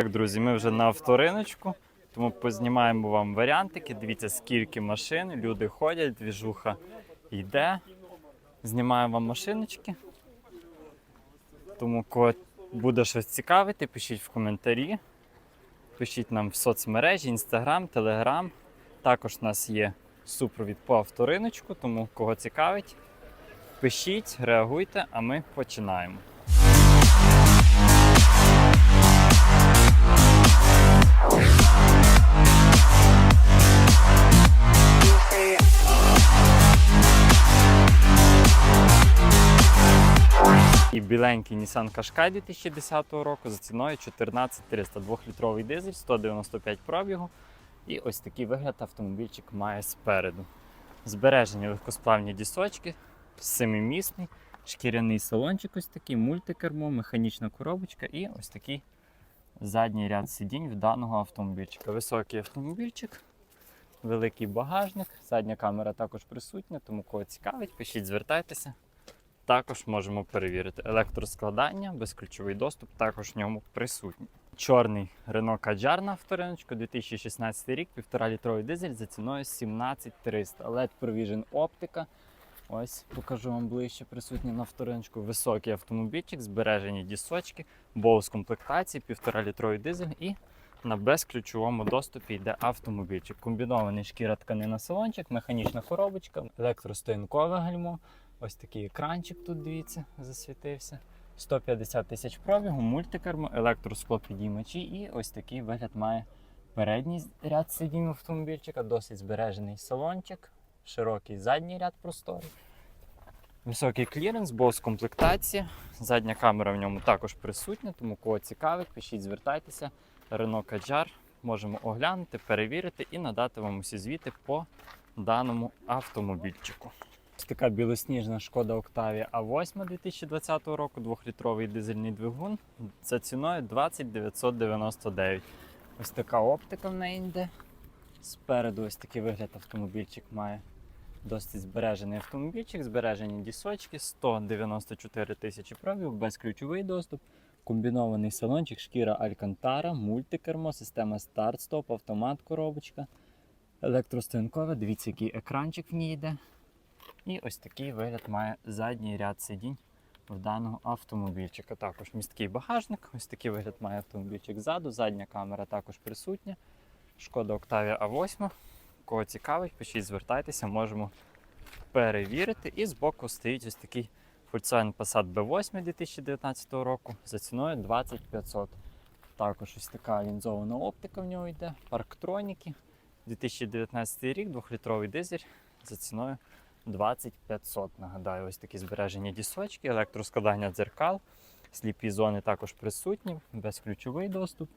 Так, друзі, ми вже на авториночку, тому познімаємо вам варіантики. Дивіться, скільки машин, люди ходять, двіжуха йде. Знімаємо вам машиночки. Тому кого буде щось цікавити, пишіть в коментарі. Пишіть нам в соцмережі, інстаграм, телеграм. Також у нас є супровід по авториночку, тому кого цікавить, пишіть, реагуйте, а ми починаємо. Біленький Nissan Qashqai 2010 року за ціною 14300 2-літровий дизель, 195 пробігу. І ось такий вигляд автомобільчик має спереду. Збережені легкосплавні дісочки, семимісний, шкіряний салончик, ось такий, мультикермо, механічна коробочка і ось такий задній ряд сидінь в даного автомобільчика. Високий автомобільчик, великий багажник, задня камера також присутня, тому кого цікавить, пишіть, звертайтеся. Також можемо перевірити. Електроскладання, безключовий доступ також в ньому присутній. Чорний Renault Kadjar на авториночку 2016 рік, 1,5 літровий дизель за ціною 17300. LED Provision оптика. Ось покажу вам ближче присутній на авториночку. Високий автомобільчик, збережені дісочки, боус комплектації, 1,5 літровий дизель і на безключовому доступі йде автомобільчик. Комбінований шкіра тканина салончик, механічна коробочка, електростоянкове гальмо. Ось такий екранчик тут, дивіться, засвітився. 150 тисяч пробігу, мультикермо, електросклопідіймачі і ось такий вигляд має передній ряд сидінь автомобільчика, досить збережений салончик, широкий задній ряд просторий. Високий кліренс, бос комплектація. Задня камера в ньому також присутня, тому кого цікавить, пишіть, звертайтеся. Renault Kadjar можемо оглянути, перевірити і надати вам усі звіти по даному автомобільчику. Ось така білосніжна шкода Octavia A8 2020 року, 2-літровий дизельний двигун за ціною 20 999. Ось така оптика в неї йде. Спереду ось такий вигляд автомобільчик має. Досить збережений автомобільчик, збережені дісочки, 194 тисячі пробів, безключовий доступ, комбінований салончик, шкіра Алькантара, мультикермо, система старт-стоп, автомат, коробочка, електростоянкове. Дивіться, який екранчик в ній йде. І ось такий вигляд має задній ряд сидінь в даного автомобільчика. Також місткий багажник, ось такий вигляд має автомобільчик ззаду, задня камера також присутня. Шкода Octavia A8. Кого цікавить, пишіть, звертайтеся, можемо перевірити. І збоку стоїть ось такий Volkswagen Passat B8 2019 року за ціною 2500. Також ось така лінзована оптика в нього йде, парктроніки. 2019 рік, 2-літровий дизель за ціною 2500. Нагадаю, ось такі збережені дісочки, електроскладання дзеркал, сліпі зони також присутні, безключовий доступ.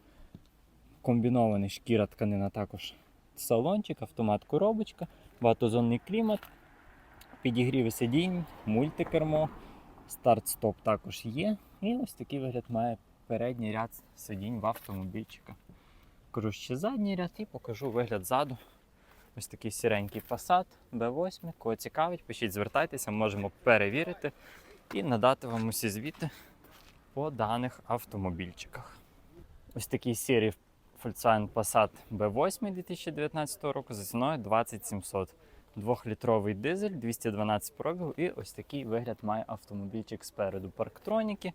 Комбінований шкіра тканина також салончик, автомат коробочка, багатозонний клімат, підігріви сидінь, мультикермо, старт-стоп також є. І ось такий вигляд має передній ряд сидінь в автомобільчика. Покажу ще задній ряд і покажу вигляд ззаду. Ось такий сіренький Passat B8. Кого цікавить, пишіть, звертайтеся, можемо перевірити і надати вам усі звіти по даних автомобільчиках. Ось такий сірий Volkswagen Passat B8 2019 року за ціною 20700. Двохлітровий дизель, 212 пробігу і ось такий вигляд має автомобільчик спереду. Парктроніки,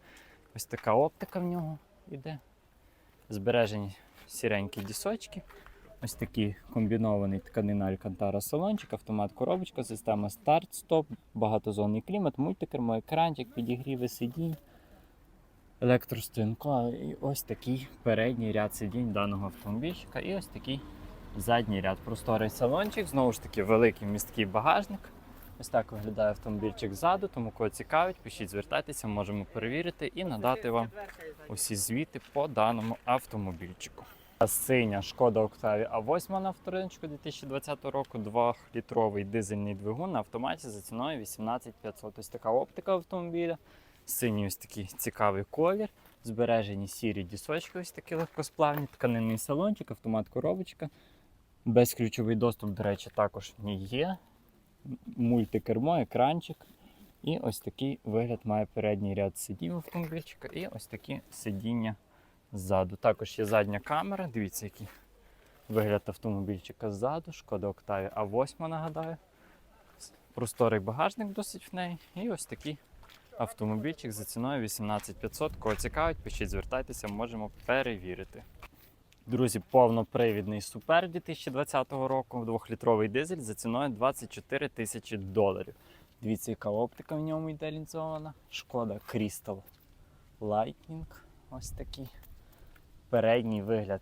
ось така оптика в нього йде. Збережені сіренькі дісочки. Ось такий комбінований тканина Алькантара салончик, автомат коробочка, система старт-стоп, багатозонний клімат, мультикермо, екранчик, підігріви сидінь, електростоянка і ось такий передній ряд сидінь даного автомобільчика. І ось такий задній ряд. Просторий салончик, знову ж таки, великий місткий багажник. Ось так виглядає автомобільчик ззаду, тому кого цікавить, пишіть, звертайтеся, можемо перевірити і надати вам усі звіти по даному автомобільчику. Синя шкода Octavia A8 на авториночку 2020 року, 2-літровий дизельний двигун на автоматі за ціною 18500. Ось така оптика автомобіля. Синій ось такий цікавий колір. Збережені сірі дісочки, ось такі легкосплавні, тканинний салончик, автомат коробочка. Безключовий доступ, до речі, також ній є. Мультикермо, екранчик. І ось такий вигляд має передній ряд сидінь автомобільчика. І ось такі сидіння ззаду. Також є задня камера. Дивіться, який вигляд автомобільчика ззаду. Шкода Octavia А8, нагадаю. Просторий багажник досить в неї. І ось такий автомобільчик за ціною 18500. Кого цікавить, пишіть, звертайтеся, можемо перевірити. Друзі, повнопривідний супер 2020 року, двохлітровий дизель за ціною 24 тисячі доларів. Дивіться, яка оптика в ньому йде лінзована. Шкода Crystal Lightning. Ось такий. Передній вигляд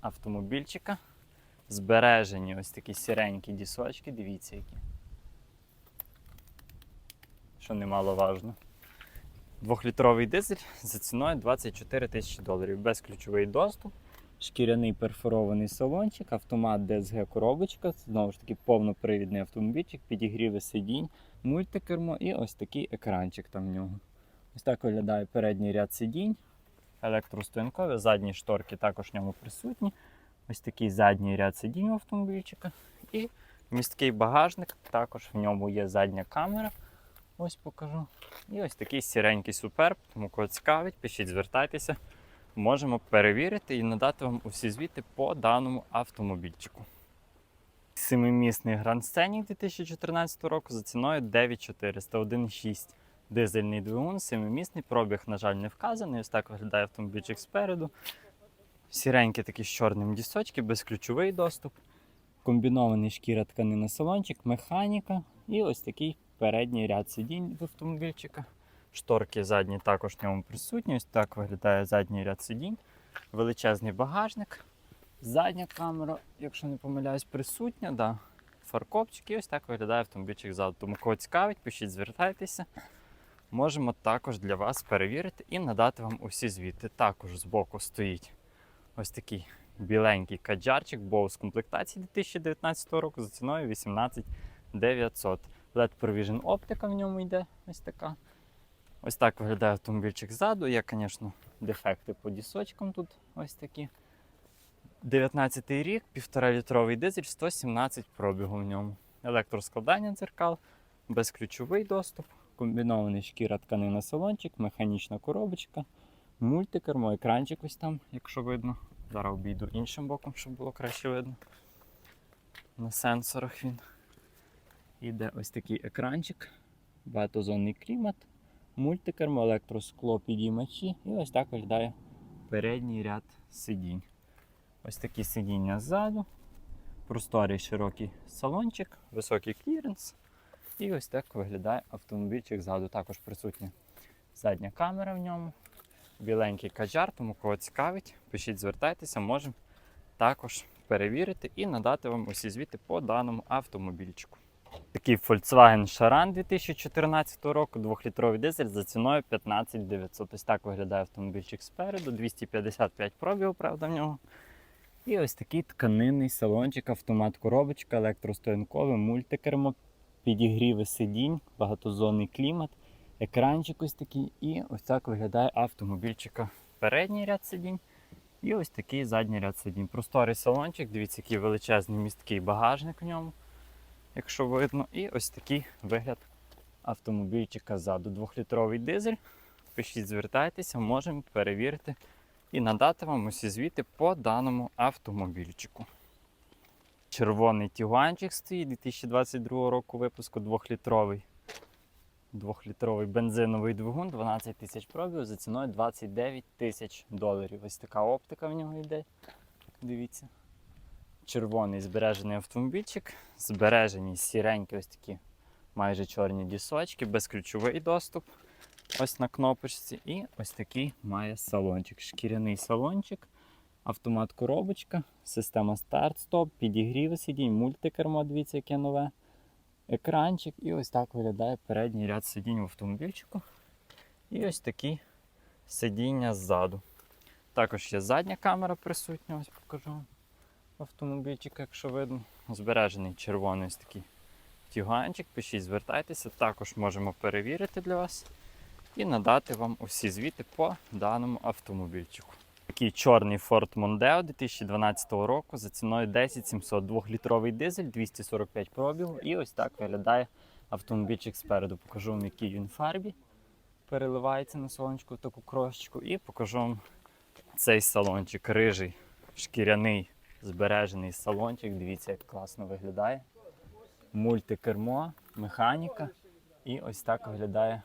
автомобільчика. Збережені ось такі сіренькі дісочки. Дивіться, які. Що немаловажно. Двохлітровий дизель за ціною 24 тисячі доларів. Безключовий доступ, шкіряний перфорований салончик, автомат DSG коробочка, знову ж таки повнопривідний автомобільчик, підігріви сидінь, мультикермо і ось такий екранчик там в нього. Ось так виглядає передній ряд сидінь, електростоянкові, задні шторки також в ньому присутні. Ось такий задній ряд сидінь у автомобільчика. І місткий багажник, також в ньому є задня камера. Ось покажу. І ось такий сіренький суперб, тому кого цікавить, пишіть, звертайтеся. Можемо перевірити і надати вам усі звіти по даному автомобільчику. Семимісний Grand Scenic 2014 року за ціною 9400 1,6 дизельний двигун, семимісний пробіг, на жаль, не вказаний. Ось так виглядає автомобільчик спереду. Сіренькі такі з чорним дісочки, безключовий доступ, комбінований шкіра тканина салончик, механіка і ось такий передній ряд сидінь в автомобільчика. Шторки задні також в ньому присутні. Ось так виглядає задній ряд сидінь. Величезний багажник. Задня камера, якщо не помиляюсь, присутня. Да. Фаркопчик і ось так виглядає автомобільчик ззаду. Тому кого цікавить, пишіть, звертайтеся. Можемо також для вас перевірити і надати вам усі звіти. Також збоку стоїть ось такий біленький каджарчик, Bose комплектації 2019 року за ціною 18 900. LED Provision оптика в ньому йде ось така. Ось так виглядає автомобільчик ззаду. Є, звісно, дефекти по дісочкам тут ось такі. 19 рік, 1,5 літровий дизель, 117 пробігу в ньому. Електроскладання дзеркал, безключовий доступ, комбінований шкіра тканина салончик, механічна коробочка, мультикермо, екранчик ось там, якщо видно. Зараз обійду іншим боком, щоб було краще видно. На сенсорах він. Іде ось такий екранчик, багатозонний клімат, мультикермо, електроскло, підіймачі. І ось так виглядає передній ряд сидінь. Ось такі сидіння ззаду, просторий широкий салончик, високий кліренс. І ось так виглядає автомобільчик ззаду. Також присутня задня камера в ньому, біленький каджар, тому кого цікавить, пишіть, звертайтеся, можемо також перевірити і надати вам усі звіти по даному автомобільчику. Такий Volkswagen Charan 2014 року, 2-літровий дизель за ціною 15 900. Ось так виглядає автомобільчик спереду, 255 пробігу, правда, в нього. І ось такий тканинний салончик, автомат коробочка, електростоянкове, мультикермо, підігріви сидінь, багатозонний клімат, екранчик ось такий. І ось так виглядає автомобільчика передній ряд сидінь. І ось такий задній ряд сидінь. Просторий салончик, дивіться, який величезний місткий багажник в ньому якщо видно. І ось такий вигляд автомобільчика ззаду. Двохлітровий дизель. Пишіть, звертайтеся, можемо перевірити і надати вам усі звіти по даному автомобільчику. Червоний тігуанчик стоїть 2022 року випуску 2-літровий. Двохлітровий бензиновий двигун, 12 тисяч пробігів за ціною 29 тисяч доларів. Ось така оптика в нього йде. Дивіться червоний збережений автомобільчик, збережені сіренькі ось такі майже чорні дісочки, безключовий доступ ось на кнопочці. І ось такий має салончик. Шкіряний салончик, автомат коробочка, система старт-стоп, підігріви сидінь, мультикермо, дивіться, яке нове. Екранчик і ось так виглядає передній ряд сидінь в автомобільчику. І ось такі сидіння ззаду. Також є задня камера присутня, ось покажу автомобільчик, якщо видно. Збережений червоний ось такий тюганчик. Пишіть, звертайтеся, також можемо перевірити для вас і надати вам усі звіти по даному автомобільчику. Такий чорний Ford Mondeo 2012 року за ціною 10 700 2-літровий дизель, 245 пробігу. І ось так виглядає автомобільчик спереду. Покажу вам, який він фарбі. Переливається на сонечку таку крошечку, і покажу вам Цей салончик рижий, шкіряний, збережений салончик. Дивіться, як класно виглядає. Мультикермо, механіка. І ось так виглядає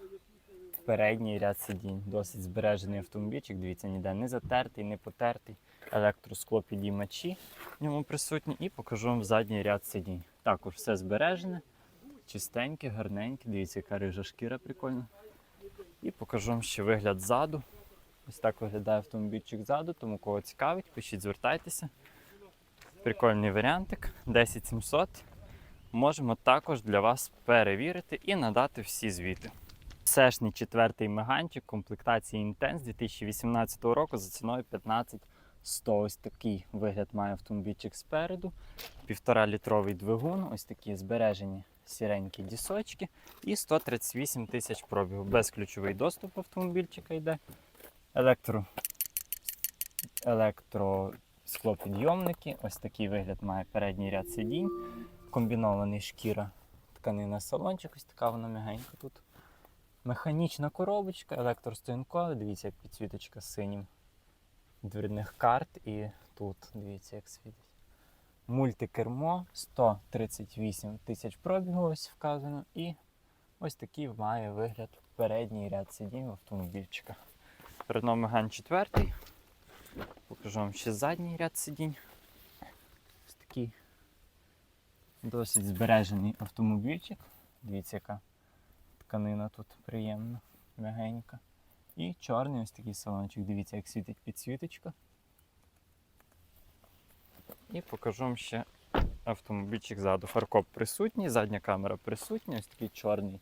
передній ряд сидінь. Досить збережений автомобільчик. Дивіться, ніде не затертий, не потертий. Електроскло підіймачі в ньому присутні. І покажу вам задній ряд сидінь. Також все збережене, чистеньке, гарненьке. Дивіться, яка рижа шкіра прикольна. І покажу вам ще вигляд ззаду. Ось так виглядає автомобільчик ззаду, тому кого цікавить, пишіть, звертайтеся. Прикольний варіантик 10700. Можемо також для вас перевірити і надати всі звіти. Сешний четвертий меганчик комплектації Intense 2018 року за ціною 15100. Ось такий вигляд має автомобільчик спереду. Півтора літровий двигун, ось такі збережені сіренькі дісочки і 138 тисяч пробігу. Безключовий доступ автомобільчика йде. Електро, електро склопідйомники. Ось такий вигляд має передній ряд сидінь. Комбінований шкіра тканина салончик, ось така вона м'ягенька тут. Механічна коробочка, електростоянкова, дивіться, як підсвіточка синім дверних карт і тут, дивіться, як світить. Мультикермо 138 тисяч пробігу, ось вказано. І ось такий має вигляд передній ряд сидінь автомобільчика. Renault Megane 4. Покажу вам ще задній ряд сидінь. Ось такий досить збережений автомобільчик. Дивіться, яка тканина тут приємна, м'ягенька. І чорний ось такий салончик. Дивіться, як світить підсвіточка. І покажу вам ще автомобільчик ззаду. Фаркоп присутній, задня камера присутня, ось такий чорний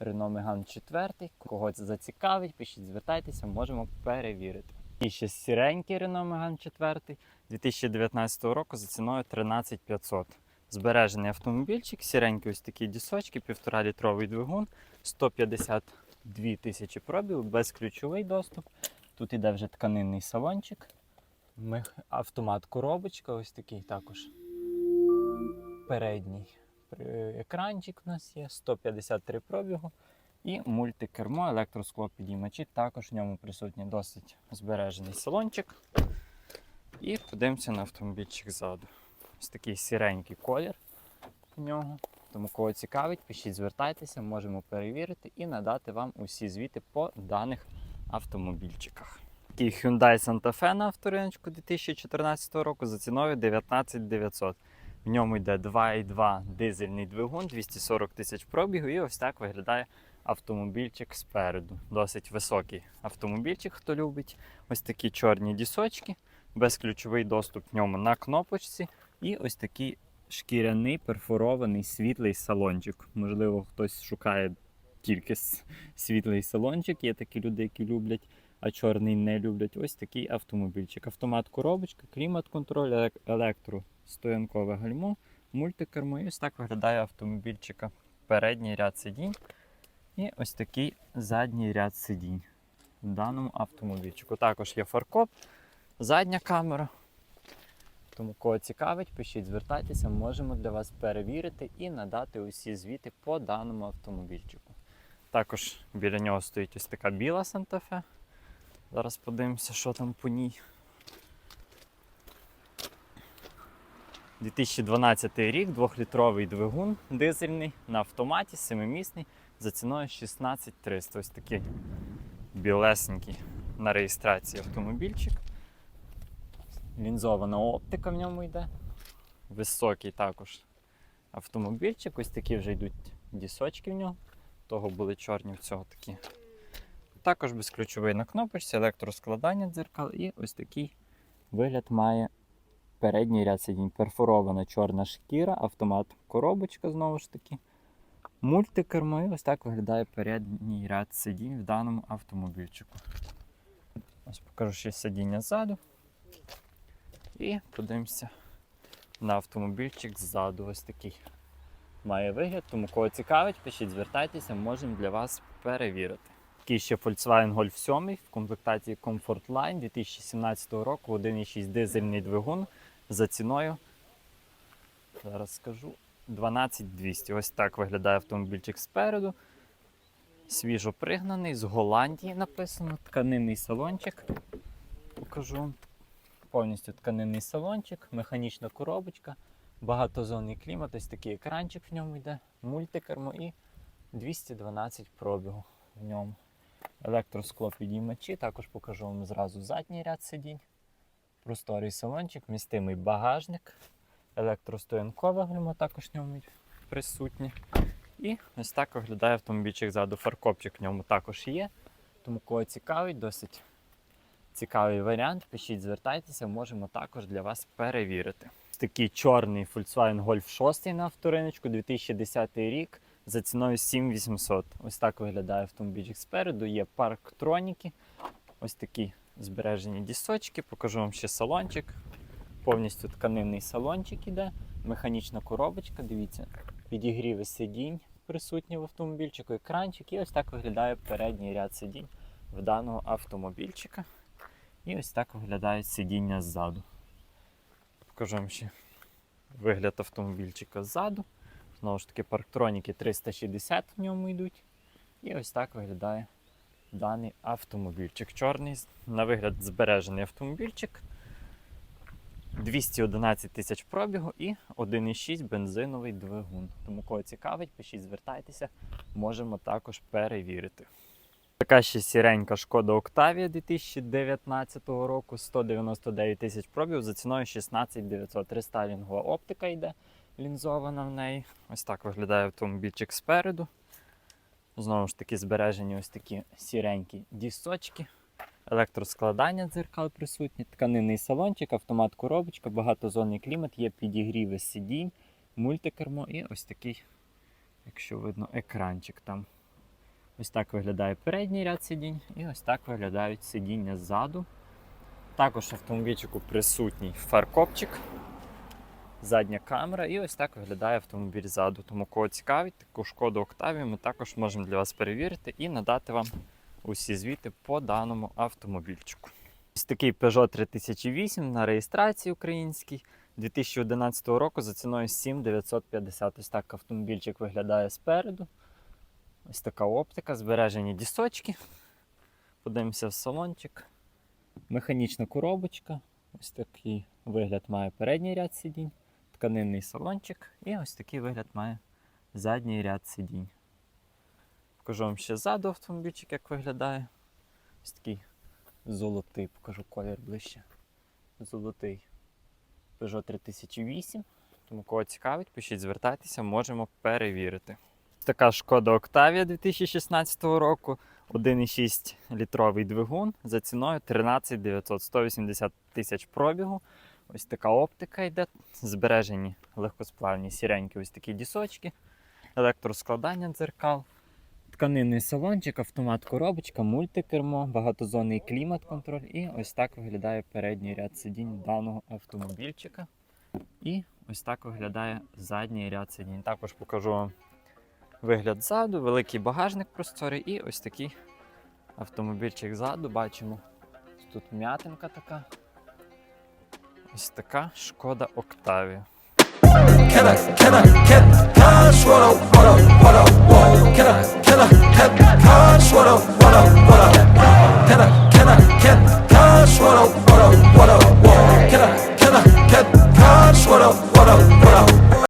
Renault Megane 4. Кого це зацікавить, пишіть, звертайтеся, можемо перевірити. І ще сіренький Renault Megane 4 2019 року за ціною 13500. Збережений автомобільчик, сіренький ось такі дісочки, 1,5 літровий двигун, 152 тисячі пробігу, безключовий доступ. Тут іде вже тканинний салончик. Автомат коробочка, ось такий також. Передній екранчик у нас є, 153 пробігу. І мультикермо, електроскло підіймачі. Також в ньому присутній досить збережений салончик. І подивимося на автомобільчик ззаду. Ось такий сіренький колір у нього. Тому кого цікавить, пишіть, звертайтеся, можемо перевірити і надати вам усі звіти по даних автомобільчиках. Такий Hyundai Santa Fe на авториночку 2014 року за ціною 19 900. В ньому йде 2,2 дизельний двигун, 240 тисяч пробігу, і ось так виглядає автомобільчик спереду. Досить високий автомобільчик, хто любить. Ось такі чорні дісочки, безключовий доступ в ньому на кнопочці. І ось такий шкіряний перфорований світлий салончик. Можливо, хтось шукає тільки світлий салончик. Є такі люди, які люблять, а чорний не люблять. Ось такий автомобільчик. Автомат коробочка, клімат-контроль, елек- електростоянкове гальмо, мультикермо. І ось так виглядає автомобільчика. Передній ряд сидінь. І ось такий задній ряд сидінь в даному автомобільчику. Також є фаркоп, задня камера. Тому кого цікавить, пишіть, звертайтеся, можемо для вас перевірити і надати усі звіти по даному автомобільчику. Також біля нього стоїть ось така біла Fe. Зараз подивимося, що там по ній. 2012 рік, 2-літровий двигун дизельний на автоматі, 7-місний, за ціною 16300. Ось такий білесенький на реєстрації автомобільчик. Лінзована оптика в ньому йде. Високий також автомобільчик. Ось такі вже йдуть дісочки в нього. Того були чорні, в цього такі. Також безключовий на кнопочці, електроскладання дзеркал і ось такий вигляд має передній ряд сидінь. Перфорована чорна шкіра, автомат коробочка знову ж таки. Мультикермо і ось так виглядає передній ряд сидінь в даному автомобільчику. Ось покажу ще сидіння ззаду. І подивимося на автомобільчик ззаду. Ось такий має вигляд. Тому кого цікавить, пишіть, звертайтеся, можемо для вас перевірити. Такий ще Volkswagen Golf 7 в комплектації Comfort Line 2017 року, 1,6 дизельний двигун за ціною. Зараз скажу 12200. Ось так виглядає автомобільчик спереду. Свіжо пригнаний, з Голландії написано, тканинний салончик. покажу. Повністю тканинний салончик, механічна коробочка, багатозонний клімат, ось такий екранчик в ньому йде, мультикермо і 212 пробігу в ньому. Електроскло підіймачі, також покажу вам зразу задній ряд сидінь. Просторий салончик, містимий багажник, електростоянкове гальмо також в ньому присутнє. І ось так виглядає автомобільчик ззаду. Фаркопчик в ньому також є. Тому кого цікавить, досить цікавий варіант. Пишіть, звертайтеся, можемо також для вас перевірити. Такий чорний Volkswagen Golf 6 на авториночку, 2010 рік за ціною 7800. Ось так виглядає автомобільчик спереду. Є парктроніки, ось такі збережені дісочки. Покажу вам ще салончик. Повністю тканинний салончик іде, механічна коробочка. Дивіться, підігріви сидінь присутні в автомобільчику, екранчик. І ось так виглядає передній ряд сидінь в даного автомобільчика. І ось так виглядають сидіння ззаду. Покажу вам ще вигляд автомобільчика ззаду. Знову ж таки, парктроніки 360 в ньому йдуть. І ось так виглядає даний автомобільчик. Чорний, на вигляд, збережений автомобільчик. 211 тисяч пробігу і 1,6 бензиновий двигун. Тому кого цікавить, пишіть, звертайтеся, можемо також перевірити. Така ще сіренька шкода Октавія 2019 року, 199 тисяч пробігу за ціною 16 900. Рестайлінгова оптика йде лінзована в неї. Ось так виглядає автомобільчик спереду. Знову ж таки, збережені ось такі сіренькі дісочки. Електроскладання дзеркал присутні, тканинний салончик, автомат коробочка, багатозонний клімат, є підігріви сидінь, мультикермо і ось такий, якщо видно, екранчик там. Ось так виглядає передній ряд сидінь і ось так виглядають сидіння ззаду. Також в автомобільчику присутній фаркопчик, задня камера, і ось так виглядає автомобіль ззаду. Тому кого цікавить, таку шкоду Октавію ми також можемо для вас перевірити і надати вам усі звіти по даному автомобільчику. Ось такий Peugeot 3008 на реєстрації українській 2011 року за ціною 7950. Ось так автомобільчик виглядає спереду. Ось така оптика, збережені дісочки. Подивимося в салончик. Механічна коробочка. Ось такий вигляд має передній ряд сидінь, тканинний салончик і ось такий вигляд має задній ряд сидінь. Покажу вам ще ззаду автомобільчик, як виглядає. Ось такий золотий, покажу колір ближче. Золотий Peugeot 3008. Тому кого цікавить, пишіть, звертайтеся, можемо перевірити. Така шкода Octavia 2016 року. 1,6 літровий двигун за ціною 13 900, 180 тисяч пробігу. Ось така оптика йде. Збережені легкосплавні сіренькі ось такі дісочки, електроскладання дзеркал, тканинний салончик, автомат коробочка, мультикермо, багатозонний клімат-контроль. І ось так виглядає передній ряд сидінь даного автомобільчика. І ось так виглядає задній ряд сидінь. Також покажу вам вигляд ззаду, великий багажник просторий і ось такий автомобільчик ззаду. Бачимо, тут м'ятинка така. Ось така шкода Октавія.